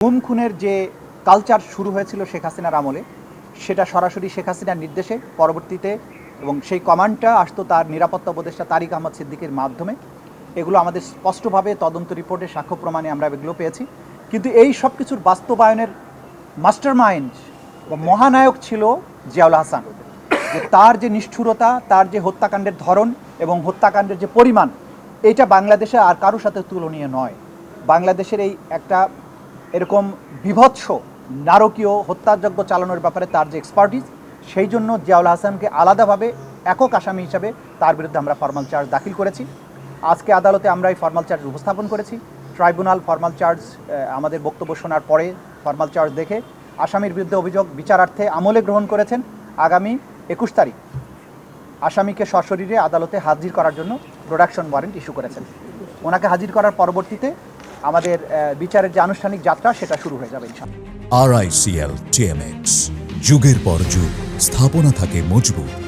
গুম খুনের যে কালচার শুরু হয়েছিল শেখ হাসিনার আমলে, সেটা সরাসরি শেখ হাসিনার নির্দেশে পরবর্তীতে এবং সেই কমান্ডটা আসতো তার নিরাপত্তা উপদেষ্টা তারিক আহমদ সিদ্দিকের মাধ্যমে। এগুলো আমাদের স্পষ্টভাবে তদন্ত রিপোর্টে সাক্ষ্য প্রমাণে আমরা এগুলো পেয়েছি। কিন্তু এই সব কিছুর বাস্তবায়নের মাস্টার মাইন্ড বা মহানায়ক ছিল জিয়াউল হাসান। যে তার যে নিষ্ঠুরতা, তার যে হত্যাকাণ্ডের ধরন এবং হত্যাকাণ্ডের যে পরিমাণ এইটা বাংলাদেশে আর কারোর সাথে তুলনীয় নয়। বাংলাদেশের এই একটা এরকম বিভৎস নারকীয় হত্যাযজ্ঞ চালানোর ব্যাপারে তার যে এক্সপার্টিস সেই জন্য জিয়াউল হাসানকে আলাদাভাবে একক আসামি হিসাবে তার বিরুদ্ধে আমরা ফর্মাল চার্জ দাখিল করেছি। আজকে আদালতে আমরা এই ফর্মাল চার্জ উপস্থাপন করেছি। ট্রাইব্যুনাল ফর্মাল চার্জ আমাদের বক্তব্য শোনার পরে ফর্মাল চার্জ দেখে আসামির বিরুদ্ধে অভিযোগ বিচারার্থে আমলে গ্রহণ করেছেন আগামী একুশ তারিখ। আসামিকে সশরীরে আদালতে হাজির করার জন্য প্রোডাকশন ওয়ারেন্ট ইস্যু করেছেন। ওনাকে হাজির করার পরবর্তীতে আমাদের বিচারের যে আনুষ্ঠানিক যাত্রা, সেটা শুরু হয়ে যাবে আর আইসিএল টিএমএক্স যুগের পর যুগ, স্থাপনা থাকে মজবুত।